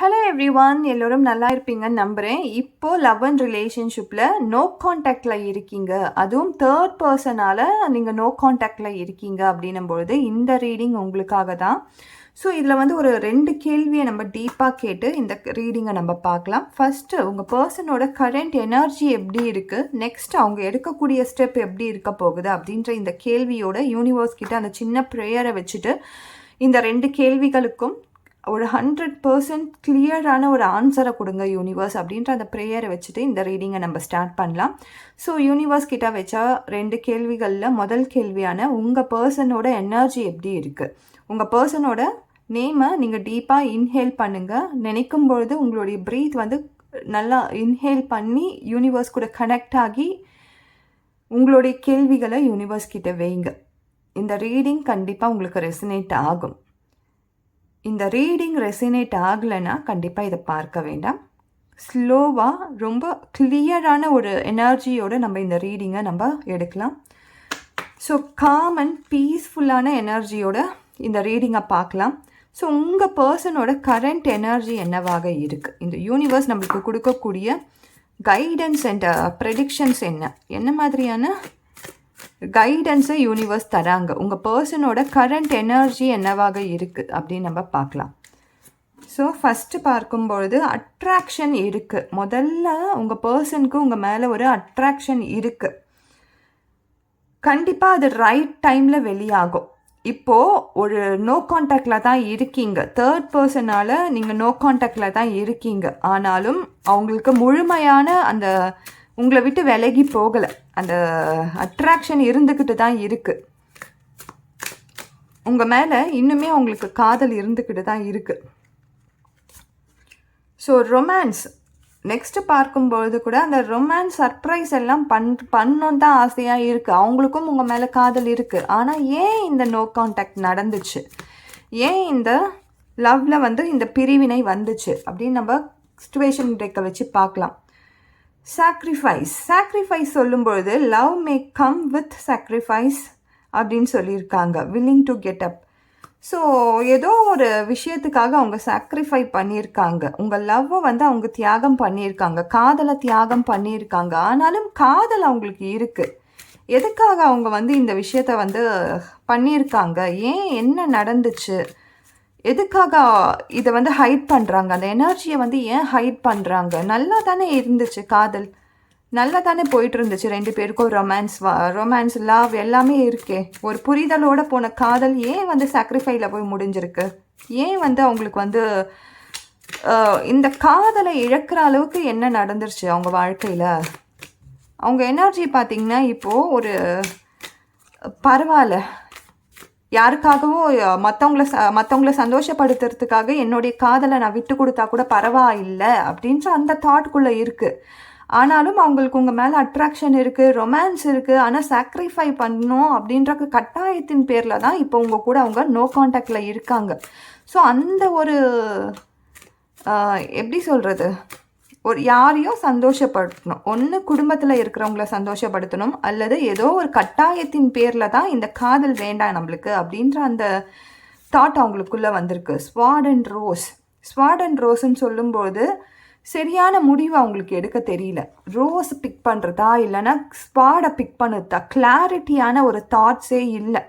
Hello every one எல்லோரும் நல்லா இருப்பீங்கன்னு நம்புகிறேன் இப்போது லவ் அண்ட் ரிலேஷன்ஷிப்பில் நோ காண்டாக்டில் இருக்கீங்க. அதுவும் தேர்ட் பர்சனால் நீங்கள் நோ காண்டாக்டில் இருக்கீங்க அப்படின்னும் பொழுது இந்த ரீடிங் உங்களுக்காக தான். ஸோ இதில் வந்து ஒரு ரெண்டு கேள்வியை நம்ம டீப்பாக கேட்டு இந்த ரீடிங்கை நம்ம பார்க்கலாம். ஃபஸ்ட்டு உங்கள் பர்சனோட கரண்ட் எனர்ஜி எப்படி இருக்குது நெக்ஸ்ட் அவங்க எடுக்கக்கூடிய ஸ்டெப் எப்படி இருக்க போகுது? அப்படின்ற இந்த கேள்வியோட யூனிவர்ஸ் கிட்ட அந்த சின்ன ப்ரேயரை வச்சுட்டு இந்த ரெண்டு கேள்விகளுக்கும் ஒரு ஹண்ட்ரட் பர்சன்ட் கிளியரான ஒரு ஆன்சரை கொடுங்க யூனிவர்ஸ் அப்படின்ற அந்த ப்ரேயரை வச்சுட்டு இந்த ரீடிங்கை நம்ம ஸ்டார்ட் பண்ணலாம். ஸோ யூனிவர்ஸ் கிட்ட வச்சா ரெண்டு கேள்விகளில் முதல் கேள்வியான உங்கள் பர்சனோட எனர்ஜி எப்படி இருக்குது உங்கள் பர்சனோட நேமை நீங்கள் டீப்பாக இன்ஹேல் பண்ணுங்கள் நினைக்கும் பொழுது உங்களுடைய ப்ரீத் வந்து நல்லா இன்ஹேல் பண்ணி யூனிவர்ஸ் கூட கனெக்ட் ஆகி உங்களுடைய கேள்விகளை யூனிவர்ஸ் கிட்ட வைங்க. இந்த ரீடிங் கண்டிப்பாக உங்களுக்கு ரெசனேட் ஆகும். இந்த ரீடிங் ரெசினேட் ஆகலைன்னா கண்டிப்பாக இதை பார்க்க வேண்டாம். ஸ்லோவாக ரொம்ப கிளியரான ஒரு எனர்ஜியோடு நம்ம இந்த ரீடிங்கை நம்ம எடுக்கலாம். ஸோ காம் அண்ட் பீஸ்ஃபுல்லான எனர்ஜியோட இந்த ரீடிங்கை பார்க்கலாம். ஸோ உங்கள் பர்சனோட கரண்ட் எனர்ஜி என்னவாக இருக்குது இந்த யூனிவர்ஸ் நம்மளுக்கு கொடுக்கக்கூடிய கைடன்ஸ் அண்ட் ப்ரெடிக்ஷன்ஸ் என்ன? என்ன மாதிரியான கைடன்ஸை யூனிவர்ஸ் தராங்க. உங்கள் பர்சனோட கரண்ட் எனர்ஜி என்னவாக இருக்குது அப்படின்னு நம்ம பார்க்கலாம். ஸோ ஃபஸ்ட்டு பார்க்கும்பொழுது அட்ராக்ஷன் இருக்குது முதல்ல உங்கள் பர்சனுக்கு உங்கள் மேலே ஒரு அட்ராக்ஷன் இருக்குது கண்டிப்பாக அது ரைட் டைமில் வெளியாகும். இப்போது ஒரு நோ காண்டாக்டில் தான் இருக்கீங்க. தேர்ட் பர்சனால் நீங்கள் நோ காண்டாக்டில் தான் இருக்கீங்க. ஆனாலும் அவங்களுக்கு முழுமையான அந்த உங்களை விட்டு விலகி போகலை. அந்த அட்ராக்ஷன் இருந்துக்கிட்டு தான் இருக்குது உங்கள் மேலே இன்னுமே உங்களுக்கு காதல் இருந்துக்கிட்டு தான் இருக்குது ஸோ ரொமான்ஸ் நெக்ஸ்ட்டு பார்க்கும்பொழுது கூட அந்த ரொமான்ஸ் சர்ப்ரைஸ் எல்லாம் பண் பண்ணணும் தான் ஆசையாக இருக்குது அவங்களுக்கும் உங்கள் மேலே காதல் இருக்குது ஆனால் ஏன் இந்த நோ காண்டாக்ட் நடந்துச்சு? ஏன் இந்த லவ்வில் வந்து இந்த பிரிவினை வந்துச்சு? அப்படின்னு நம்ம சுச்சுவேஷன் பிரேக்கை வச்சு பார்க்கலாம். சாக்ரிஃபைஸ் சாக்ரிஃபைஸ் சொல்லும்பொழுது love may come with sacrifice அப்படின்னு சொல்லியிருக்காங்க. Willing to get up so ஏதோ ஒரு விஷயத்துக்காக அவங்க சாக்ரிஃபை பண்ணியிருக்காங்க. உங்கள் லவ்வை வந்து அவங்க தியாகம் பண்ணியிருக்காங்க. காதலை தியாகம் பண்ணியிருக்காங்க. ஆனாலும் காதல் அவங்களுக்கு இருக்குது எதுக்காக அவங்க வந்து இந்த விஷயத்த வந்து பண்ணியிருக்காங்க? ஏன் என்ன நடந்துச்சு? எதுக்காக இதை வந்து ஹைட் பண்ணுறாங்க அந்த எனர்ஜியை வந்து ஏன் ஹைட் பண்ணுறாங்க நல்லா தானே இருந்துச்சு காதல். நல்லா தானே போயிட்டு இருந்துச்சு ரெண்டு பேருக்கும் ரொமான்ஸ் ரொமான்ஸ் லவ் எல்லாமே இருக்கே. ஒரு புரிதலோட போன காதல் ஏன் வந்து சாக்ரிஃபைல போய் முடிஞ்சிருக்கு? ஏன் வந்து அவங்களுக்கு வந்து இந்த காதலை இழக்கிற அளவுக்கு என்ன நடந்துருச்சு அவங்க வாழ்க்கையில்? அவங்க எனர்ஜி பார்த்திங்கன்னா இப்போது ஒரு பரவாயில்ல. யாருக்காகவோ மற்றவங்கள ச மற்றவங்கள சந்தோஷப்படுத்துறதுக்காக என்னுடைய காதலை நான் விட்டு கொடுத்தா கூட பரவாயில்லை அப்படின்ற அந்த தாட்குள்ளே இருக்குது ஆனாலும் அவங்களுக்கு உங்கள் மேலே அட்ராக்ஷன் இருக்குது ரொமான்ஸ் இருக்குது ஆனால் சாக்ரிஃபை பண்ணணும் அப்படின்ற கட்டாயத்தின் பேரில் தான் இப்போ உங்கள் கூட அவங்க நோ காண்டாக்டில் இருக்காங்க. ஸோ அந்த ஒரு எப்படி சொல்கிறது ஒரு யாரையும் சந்தோஷப்படுத்தணும். ஒன்று குடும்பத்தில் இருக்கிறவங்கள சந்தோஷப்படுத்தணும். அல்லது ஏதோ ஒரு கட்டாயத்தின் பேரில் தான் இந்த காதல் வேண்டாம் நம்மளுக்கு அப்படின்ற அந்த தாட் அவங்களுக்குள்ளே வந்திருக்கு. Sword and rose sword and ரோஸ்ன்னு சொல்லும்போது சரியான முடிவு அவங்களுக்கு எடுக்க தெரியல. ரோஸ் பிக் பண்ணுறதா இல்லைன்னா ஸ்பாடை பிக் பண்ணுறதா கிளாரிட்டியான ஒரு தாட்ஸே இல்லை.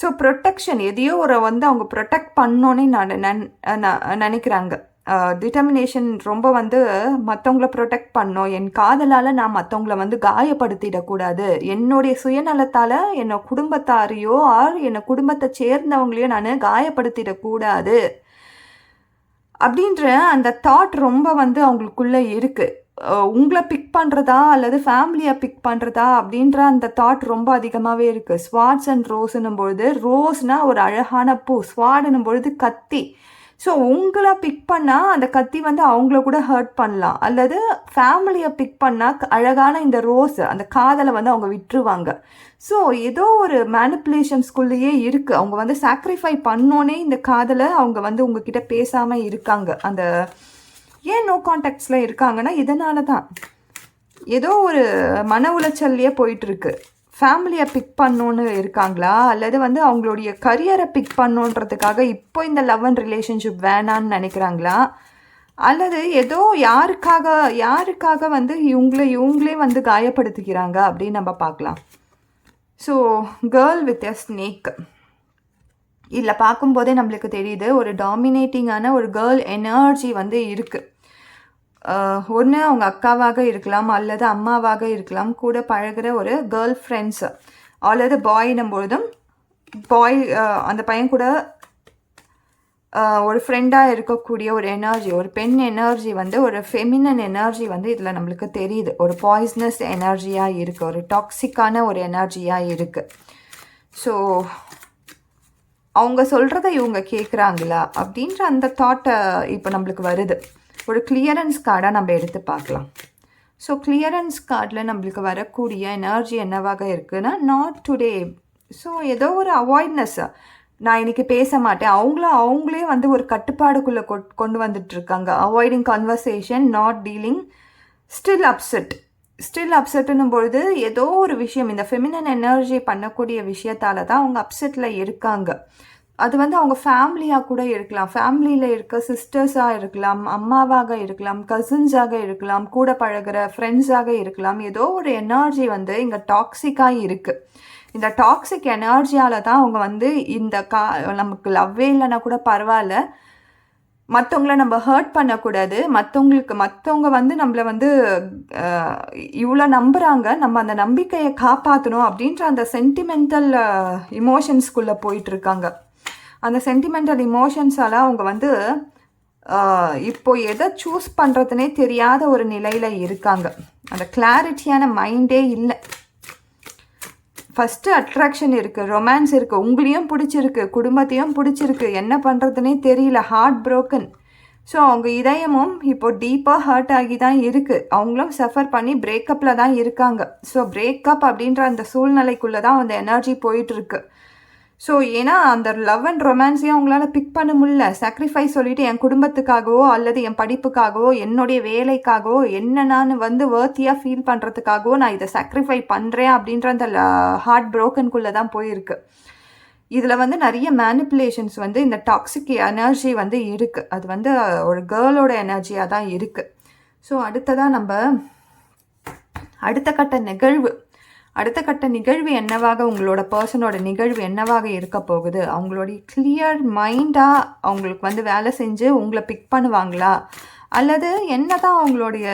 ஸோ ப்ரொட்டெக்ஷன் எதையோ ஒரு வந்து அவங்க ப்ரொடெக்ட் பண்ணோன்னே நான் நினைக்கிறாங்க. டிட்டர்மினேஷன் ரொம்ப வந்து மற்றவங்கள ப்ரொடெக்ட் பண்ணோம். என் காதலால் நான் மற்றவங்கள வந்து காயப்படுத்திடக்கூடாது. என்னுடைய சுயநலத்தால் என்னை குடும்பத்தாரையோ ஆர் என்னை குடும்பத்தை சேர்ந்தவங்களையோ நான் காயப்படுத்திடக்கூடாது. அப்படின்ற அந்த தாட் ரொம்ப வந்து அவங்களுக்குள்ளே இருக்குது உங்களை பிக் பண்ணுறதா அல்லது ஃபேமிலியை பிக் பண்ணுறதா அப்படின்ற அந்த தாட் ரொம்ப அதிகமாகவே இருக்குது ஸ்வாட்ஸ் அண்ட் ரோஸ்னும் பொழுது ரோஸ்னால் ஒரு அழகான பூ. ஸ்வாடுன்னும் பொழுது கத்தி. ஸோ உங்களை பிக் பண்ணால் அந்த கத்தி வந்து அவங்கள கூட ஹர்ட் பண்ணலாம். அல்லது ஃபேமிலியை பிக் பண்ணால் அழகான இந்த ரோஸ் அந்த காதலை வந்து அவங்க விட்டுருவாங்க. ஸோ ஏதோ ஒரு மேனிப்புலேஷன்ஸ்குள்ளேயே இருக்குது அவங்க வந்து சாக்ரிஃபை பண்ணோன்னே இந்த காதலை அவங்க வந்து உங்ககிட்ட பேசாமல் இருக்காங்க. அந்த ஏன் நோ கான்டாக்ட்ஸில் இருக்காங்கன்னா இதனால தான். ஏதோ ஒரு மன உளைச்சல்லையே போயிட்டுருக்கு ஃபேமிலியை பிக் பண்ணணுன்னு இருக்காங்களா? அல்லது வந்து அவங்களுடைய கரியரை பிக் பண்ணணுன்றதுக்காக இப்போ இந்த லவ் அண்ட் ரிலேஷன்ஷிப் வேணான்னு நினைக்கிறாங்களா? அல்லது ஏதோ யாருக்காக யாருக்காக வந்து இவங்கள இவங்களே வந்து காயப்படுத்திக்கிறாங்க அப்படின்னு நம்ம பார்க்கலாம். So girl with a snake இதில் பார்க்கும்போதே நம்மளுக்கு தெரியுது ஒரு டாமினேட்டிங்கான ஒரு கேர்ள் எனர்ஜி வந்து இருக்குது ஒன்று அவங்க அக்காவாக இருக்கலாம் அல்லது அம்மாவாக இருக்கலாம் கூட பழகுற ஒரு கேர்ள் ஃப்ரெண்ட்ஸ் அல்லது பாய்னும் பொழுதும் பாய் அந்த பையன் கூட ஒரு ஃப்ரெண்டாக இருக்கக்கூடிய ஒரு எனர்ஜி ஒரு பெண் எனர்ஜி வந்து ஒரு ஃபெமினன் எனர்ஜி வந்து இதில் நம்மளுக்கு தெரியுது. ஒரு பாய்ஸ்னஸ் எனர்ஜியாக இருக்குது ஒரு டாக்ஸிக்கான ஒரு எனர்ஜியாக இருக்குது ஸோ அவங்க சொல்கிறத இவங்க கேட்குறாங்களா அப்படின்ற அந்த தாட்டை இப்போ நம்மளுக்கு வருது. ஒரு கிளியரன்ஸ் கார்டாக நம்ம எடுத்து பார்க்கலாம். ஸோ கிளியரன்ஸ் கார்டில் நம்மளுக்கு வரக்கூடிய எனர்ஜி என்னவாக இருக்குன்னா நாட் டுடே ஸோ ஏதோ ஒரு அவாய்ட்னஸ் நான் இன்னைக்கு பேச மாட்டேன். அவங்கள அவங்களே வந்து ஒரு கட்டுப்பாடுக்குள்ளே கொண்டு வந்துட்டுருக்காங்க. Avoiding conversation not dealing still upset still அப்செட்டுன்னும் பொழுது ஏதோ ஒரு விஷயம் இந்த ஃபெமினன் எனர்ஜி பண்ணக்கூடிய விஷயத்தால தான் அவங்க அப்செட்டில் இருக்காங்க. அது வந்து அவங்க ஃபேமிலியாக கூட இருக்கலாம். ஃபேமிலியில் இருக்க சிஸ்டர்ஸாக இருக்கலாம் அம்மாவாக இருக்கலாம் கசின்ஸாக இருக்கலாம் கூட பழகுற ஃப்ரெண்ட்ஸாக இருக்கலாம். ஏதோ ஒரு எனர்ஜி வந்து இங்கே டாக்ஸிக்காக இருக்குது இந்த டாக்ஸிக் எனர்ஜியால் தான் அவங்க வந்து இந்த கா நமக்கு லவ்வே இல்லைன்னா கூட பரவாயில்ல. மற்றவங்கள நம்ம ஹர்ட் பண்ணக்கூடாது. மற்றவங்களுக்கு மற்றவங்க வந்து நம்மளை வந்து இவ்வளோ நம்புகிறாங்க நம்ம அந்த நம்பிக்கையை காப்பாற்றணும் அப்படின்ற அந்த சென்டிமெண்டல் இமோஷன்ஸ்குள்ளே போயிட்டுருக்காங்க அந்த சென்டிமெண்டல் இமோஷன்ஸால் அவங்க வந்து இப்போ எதை சூஸ் பண்ணுறதுனே தெரியாத ஒரு நிலையில் இருக்காங்க. அந்த கிளாரிட்டியான மைண்டே இல்லை. ஃபஸ்ட்டு அட்ராக்ஷன் இருக்குது ரொமான்ஸ் இருக்குது உங்களையும் பிடிச்சிருக்கு குடும்பத்தையும் பிடிச்சிருக்கு என்ன பண்ணுறதுனே தெரியல ஹார்ட் ப்ரோக்கன் ஸோ அவங்க இதயமும் இப்போ டீப்பாக ஹர்ட் ஆகி தான் இருக்குது அவங்களும் சஃபர் பண்ணி பிரேக்கப்பில் தான் இருக்காங்க. ஸோ பிரேக்கப் அப்படின்ற அந்த சூழ்நிலைக்குள்ளே தான் அந்த எனர்ஜி போயிட்டுருக்கு ஸோ ஏன்னா அந்த லவ் அண்ட் ரொமான்ஸையும் அவங்களால பிக் பண்ண முடியல? சாக்ரிஃபைஸ் சொல்லிட்டு என் குடும்பத்துக்காகவோ அல்லது என் படிப்புக்காகவோ என்னுடைய வேலைக்காகவோ என்ன நான் வந்து வேர்த்தியாக ஃபீல் பண்ணுறதுக்காகவோ நான் இதை சாக்ரிஃபை பண்ணுறேன் அப்படின்ற அந்த ஹார்ட் ப்ரோக்கனுக்குள்ளே தான் போயிருக்கு. இதில் வந்து நிறைய மேனிப்புலேஷன்ஸ் வந்து இந்த டாக்ஸிக் எனர்ஜி வந்து இருக்குது அது வந்து ஒரு கேர்ளோட எனர்ஜியாக தான் இருக்குது ஸோ அடுத்ததாக நம்ம அடுத்த கட்ட நிகழ்வு. அடுத்த கட்ட நிகழ்வு என்னவாக உங்களோட பர்சனோட நிகழ்வு என்னவாக இருக்க போகுது? அவங்களுடைய கிளியர் மைண்டாக அவங்களுக்கு வந்து வேலை செஞ்சு உங்களை பிக் பண்ணுவாங்களா? அல்லது என்ன தான் அவங்களுடைய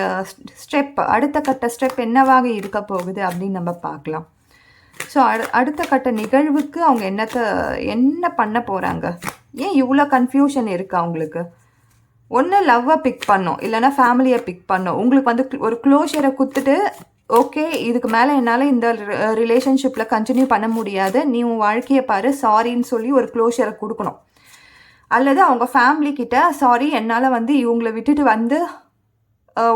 ஸ்டெப் அடுத்த கட்ட ஸ்டெப் என்னவாக இருக்க போகுது அப்படின்னு நம்ம பார்க்கலாம். ஸோ அடு அடுத்த கட்ட நிகழ்வுக்கு அவங்க என்னத்தை என்ன பண்ண போகிறாங்க ஏன் இவ்வளோ கன்ஃபியூஷன் இருக்குது அவங்களுக்கு? ஒன்று லவ்வை பிக் பண்ணோம் இல்லைன்னா ஃபேமிலியை பிக் பண்ணோம். உங்களுக்கு வந்து ஒரு க்ளோஷரை குத்துட்டு ஓகே இதுக்கு மேலே என்னால் இந்த ரிலேஷன்ஷிப்பில் கண்டினியூ பண்ண முடியாது. நீ உன் வாழ்க்கையை பாரு சாரின்னு சொல்லி ஒரு க்ளோஷரை கொடுக்கணும். அல்லது அவங்க ஃபேமிலிக்கிட்ட சாரி என்னால் வந்து இவங்களை விட்டுட்டு வந்து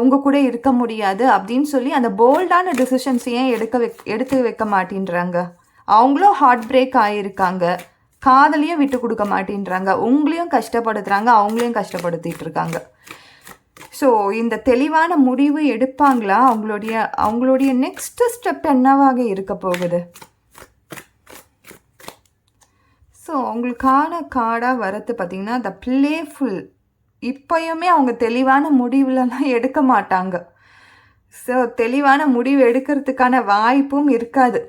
உங்கள் கூட இருக்க முடியாது. அப்படின்னு சொல்லி அந்த போல்டான டிசிஷன்ஸ் ஏன் எடுக்க வைக் எடுத்து வைக்க மாட்டேன்றாங்க? அவங்களும் ஹார்ட் பிரேக் ஆகியிருக்காங்க காதலையும் விட்டு கொடுக்க மாட்டேன்றாங்க. உங்களையும் கஷ்டப்படுத்துகிறாங்க அவங்களையும் கஷ்டப்படுத்திட்டு இருக்காங்க. ஸோ இந்த தெளிவான முடிவு எடுப்பாங்களா? அவங்களுடைய அவங்களுடைய நெக்ஸ்ட் ஸ்டெப் என்னவாக இருக்க போகுது? ஸோ அவங்களுக்கான கார்டாக வரது பார்த்திங்கன்னா த பிளேஃபுல் இப்போயுமே அவங்க தெளிவான முடிவுலலாம் எடுக்க மாட்டாங்க. ஸோ தெளிவான முடிவு எடுக்கிறதுக்கான வாய்ப்பும் இருக்காது.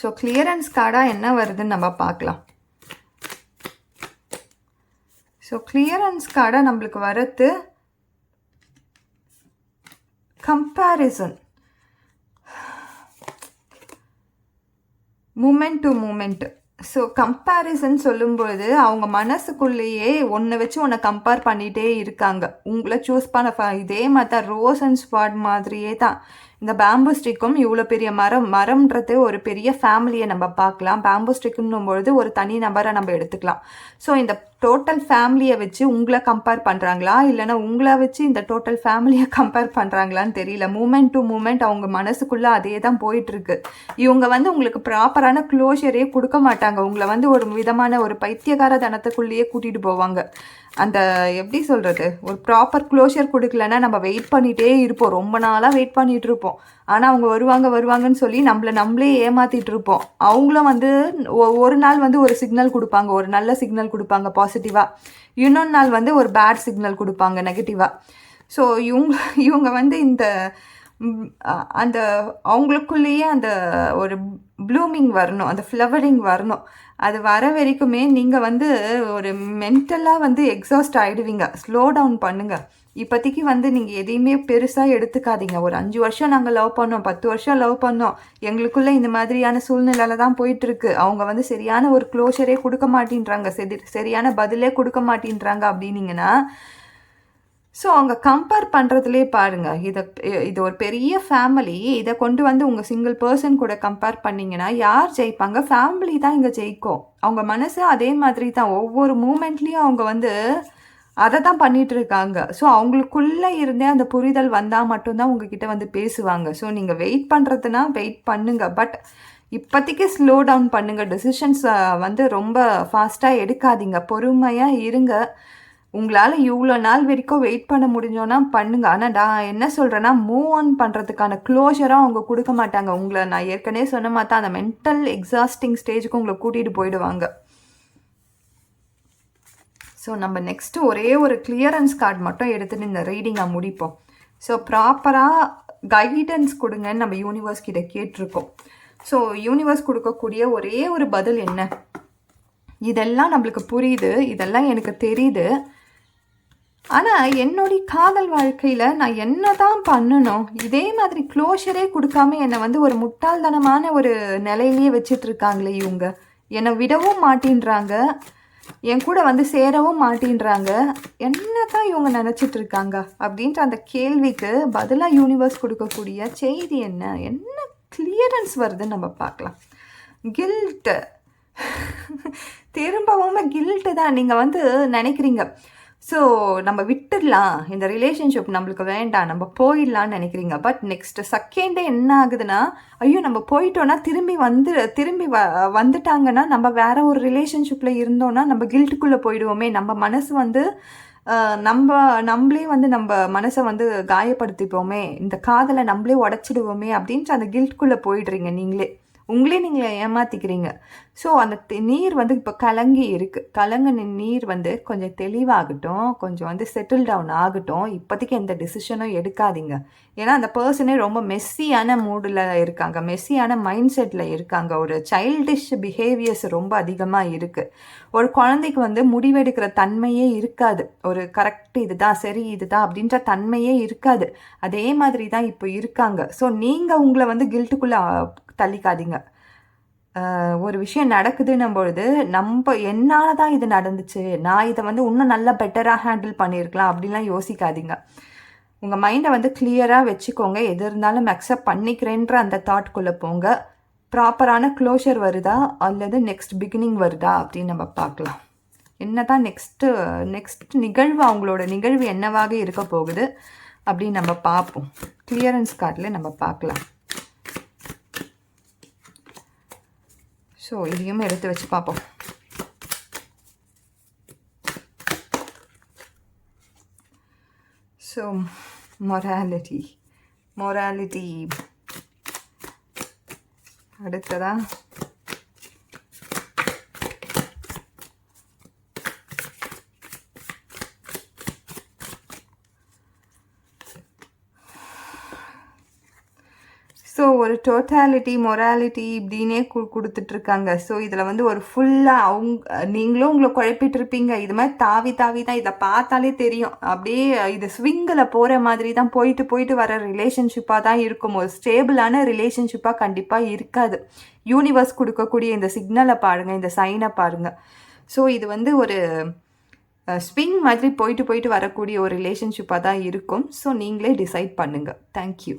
ஸோ கிளியரன்ஸ் கார்டாக என்ன வருதுன்னு நம்ம பார்க்கலாம் ஸோ கிளியரன்ஸ் கார்டாக நம்மளுக்கு வரத்து comparison moment to moment so comparison சொல்லும்பொழுது அவங்க மனசுக்குள்ளேயே ஒன்றை வச்சு ஒன்றை கம்பேர் பண்ணிகிட்டே இருக்காங்க. உங்களை சூஸ் பண்ண இதே மாதிரி தான் ரோஸ் அண்ட் ஸ்பாட் மாதிரியே தான். இந்த பேம்பு ஸ்டிக்கும் இவ்வளோ பெரிய மரம் மரம்ன்றது ஒரு பெரிய ஃபேமிலியை நம்ம பார்க்கலாம். பேம்பு ஸ்டிக்குன்னும் பொழுது ஒரு தனி நபரை நம்ம எடுத்துக்கலாம். ஸோ இந்த டோட்டல் ஃபேமிலியை வச்சு உங்களை கம்பேர் பண்ணுறாங்களா இல்லைன்னா உங்களை வச்சு இந்த டோட்டல் ஃபேமிலியை கம்பேர் பண்ணுறாங்களான்னு தெரியல. மூமெண்ட் டு மூமெண்ட் அவங்க மனசுக்குள்ளே அதே தான் போயிட்டுருக்கு. இவங்க வந்து உங்களுக்கு ப்ராப்பரான க்ளோஷரே கொடுக்க மாட்டாங்க. உங்களை வந்து ஒரு விதமான ஒரு பைத்தியகார தனத்துக்குள்ளேயே கூட்டிகிட்டு போவாங்க. அந்த எப்படி சொல்கிறது ஒரு ப்ராப்பர் க்ளோஷர் கொடுக்கலன்னா நம்ம வெயிட் பண்ணிகிட்டே இருப்போம். ரொம்ப நாளாக வெயிட் பண்ணிகிட்டு இருப்போம். ஆனால் அவங்க வருவாங்க வருவாங்கன்னு சொல்லி நம்மளை நம்மளே ஏமாத்திட்டு இருப்போம் அவங்களும் வந்து ஒ- ஒரு நாள் வந்து ஒரு சிக்னல் கொடுப்பாங்க. ஒரு நல்ல சிக்னல் கொடுப்பாங்க பாசிட்டிவாக இன்னொரு நாள் வந்து ஒரு பேட் சிக்னல் கொடுப்பாங்க நெகட்டிவாக ஸோ இவங்க இவங்க வந்து இந்த அந்த அவங்களுக்குள்ளேயே அந்த ஒரு ப்ளூமிங் வரணும் அந்த ஃப்ளவரிங் வரணும். அது வர வரைக்குமே நீங்கள் வந்து ஒரு மென்டலாக வந்து எக்ஸாஸ்ட் ஆகிடுவீங்க ஸ்லோ டவுன் பண்ணுங்கள் இப்போதைக்கு வந்து நீங்கள் எதையுமே பெருசாக எடுத்துக்காதீங்க. ஒரு அஞ்சு வருஷம் நாங்கள் லவ் பண்ணோம் பத்து வருஷம் லவ் பண்ணோம். எங்களுக்குள்ளே இந்த மாதிரியான சூழ்நிலையில தான் போயிட்டுருக்கு. அவங்க வந்து சரியான ஒரு க்ளோஷரே கொடுக்க மாட்டேன்றாங்க. சரி சரியான பதிலே கொடுக்க மாட்டேன்றாங்க அப்படின்னீங்கன்னா ஸோ அவங்க கம்பேர் பண்ணுறதுலே பாருங்கள் இதை இது ஒரு பெரிய ஃபேமிலி இதை கொண்டு வந்து உங்கள் சிங்கிள் பர்சன் கூட கம்பேர் பண்ணீங்கன்னா யார் ஜெயிப்பாங்க? ஃபேமிலி தான் இங்கே ஜெயிக்கும். அவங்க மனசு அதே மாதிரி தான். ஒவ்வொரு மூமெண்ட்லேயும் அவங்க வந்து அதை தான் பண்ணிட்டு இருக்காங்க ஸோ அவங்களுக்குள்ளே இருந்தே அந்த புரிதல் வந்தால் மட்டும்தான் உங்ககிட்ட வந்து பேசுவாங்க. ஸோ நீங்கள் வெயிட் பண்ணுறதுனா வெயிட் பண்ணுங்க. பட் இப்போதைக்கு ஸ்லோ டவுன் பண்ணுங்க. டெசிஷன்ஸ் வந்து ரொம்ப ஃபாஸ்ட்டாக எடுக்காதீங்க. பொறுமையாக இருங்க. உங்களால் இவ்வளோ நாள் வரைக்கும் வெயிட் பண்ண முடிஞ்சோன்னா பண்ணுங்க. ஆனால் நான் என்ன சொல்கிறேன்னா மூவ் ஆன் பண்ணுறதுக்கான க்ளோஷராக அவங்க கொடுக்க மாட்டாங்க. உங்களை நான் ஏற்கனவே சொன்ன மாதிரி தான் அந்த மென்டல் எக்ஸாஸ்டிங் ஸ்டேஜுக்கு உங்களை கூட்டிகிட்டு போயிடுவாங்க. ஸோ நம்ம நெக்ஸ்ட்டு ஒரே ஒரு கிளியரன்ஸ் கார்டு மட்டும் எடுத்துகிட்டு இந்த ரீடிங்கை முடிப்போம். ஸோ ப்ராப்பராக கைடன்ஸ் கொடுங்கன்னு நம்ம யூனிவர்ஸ் கிட்ட கேட்டிருக்கோம். ஸோ யூனிவர்ஸ் கொடுக்கக்கூடிய ஒரே ஒரு பதில் என்ன? இதெல்லாம் நம்மளுக்கு புரியுது. இதெல்லாம் எனக்கு தெரியுது. ஆனால் என்னுடைய காதல் வாழ்க்கையில் நான் என்ன தான் பண்ணணும்? இதே மாதிரி க்ளோஷரே கொடுக்காம என்னை வந்து ஒரு முட்டாள்தனமான ஒரு நிலையிலேயே வச்சிட்டு இருக்காங்களே இவங்க. என்னை விடவும் மாட்டேன்றாங்க. என் கூட வந்து சேரவும் மாட்டேன்றாங்க. என்ன தான் இவங்க நினச்சிட்டு இருக்காங்க அப்படின்ற அந்த கேள்விக்கு பதிலாக யூனிவர்ஸ் கொடுக்கக்கூடிய செய்தி என்ன? என்ன கிளியரன்ஸ் வருதுன்னு நம்ம பார்க்கலாம். கில்ட்டு திரும்பவும் கில்ட்டு தான். நீங்கள் வந்து நினைக்கிறீங்க. ஸோ நம்ம விட்டுடலாம். இந்த ரிலேஷன்ஷிப் நம்மளுக்கு வேண்டாம். நம்ம போயிடலாம்னு நினைக்கிறீங்க. பட் நெக்ஸ்ட் செகண்டே என்ன ஆகுதுன்னா ஐயோ நம்ம போயிட்டோன்னா திரும்பி வந்து திரும்பி வ வந்துட்டாங்கன்னா நம்ம வேற ஒரு ரிலேஷன்ஷிப்பில் இருந்தோன்னா நம்ம கில்ட்டுக்குள்ளே போயிடுவோமே. நம்ம மனசு வந்து நம்ம நம்மளே வந்து நம்ம மனசை வந்து காயப்படுத்திப்போமே. இந்த காதலை நம்மளே உடச்சிடுவோமே அப்படின்ட்டு அந்த கில்ட்குள்ளே போயிடுறீங்க நீங்களே. உங்களே நீங்களே ஏமாத்திக்கிறீங்க. ஸோ அந்த தி- நீர் வந்து இப்போ கலங்கி இருக்குது கலங்கின நீர் வந்து கொஞ்சம் தெளிவாகட்டும் கொஞ்சம் வந்து செட்டில் டவுன் ஆகட்டும். இப்போதைக்கு எந்த டிசிஷனும் எடுக்காதீங்க. ஏன்னா அந்த பர்சனே ரொம்ப மெஸ்ஸியான மூடில் இருக்காங்க. மெஸ்ஸியான மைண்ட் செட்டில் இருக்காங்க. ஒரு சைல்டிஷ் பிஹேவியர்ஸ் ரொம்ப அதிகமாக இருக்குது ஒரு குழந்தைக்கு வந்து முடிவெடுக்கிற தன்மையே இருக்காது. ஒரு கரெக்ட் இதுதான் சரி இதுதான் அப்படின்ற தன்மையே இருக்காது. அதே மாதிரி தான் இப்போ இருக்காங்க. ஸோ நீங்கள் உங்களை வந்து கில்ட்டுக்குள்ளே தள்ளிக்காதீங்க. ஒரு விஷயம் நடக்குதுன்னும் பொழுது நம்ம என்னால் தான் இது நடந்துச்சு? நான் இதை வந்து இன்னும் நல்லா பெட்டராக ஹேண்டில் பண்ணியிருக்கலாம் அப்படின்லாம் யோசிக்காதீங்க. உங்கள் மைண்டை வந்து கிளியராக வச்சுக்கோங்க. எது இருந்தாலும் அக்செப்ட் பண்ணிக்கிறேன்ற அந்த தாட்குள்ளே போங்க. ப்ராப்பரான க்ளோஷர் வருதா? அல்லது நெக்ஸ்ட் பிகினிங் வருதா? அப்படின்னு நம்ம பார்க்கலாம். என்ன தான் நெக்ஸ்ட்டு நெக்ஸ்ட் நிகழ்வு அவங்களோட நிகழ்வு என்னவாக இருக்க போகுது அப்படின்னு நம்ம பார்ப்போம். கிளியரன்ஸ் கார்டில் நம்ம பார்க்கலாம். ஸோ இதையும் எடுத்து வச்சு பார்ப்போம் ஸோ மொராலிட்டி மொராலிட்டி அடுத்ததா ஸோ ஒரு டோட்டாலிட்டி மொராலிட்டி இப்படின்னே கு கொடுத்துட்ருக்காங்க. ஸோ இதில் வந்து ஒரு ஃபுல்லாக அவங்க நீங்களும் உங்களை குழப்பிட்டு இருப்பீங்க இது மாதிரி தாவி தாவி தான் இதை பார்த்தாலே தெரியும். அப்படியே இது ஸ்விங்கில் போகிற மாதிரி தான் போயிட்டு போயிட்டு வர ரிலேஷன்ஷிப்பாக தான் இருக்கும். ஒரு ஸ்டேபிளான ரிலேஷன்ஷிப்பாக கண்டிப்பாக இருக்காது. யூனிவர்ஸ் கொடுக்கக்கூடிய இந்த சிக்னலை பாருங்கள் இந்த சைனை பாருங்கள் ஸோ இது வந்து ஒரு ஸ்விங் மாதிரி போயிட்டு போயிட்டு வரக்கூடிய ஒரு ரிலேஷன்ஷிப்பாக தான் இருக்கும். ஸோ நீங்களே டிசைட் பண்ணுங்கள் தேங்க்யூ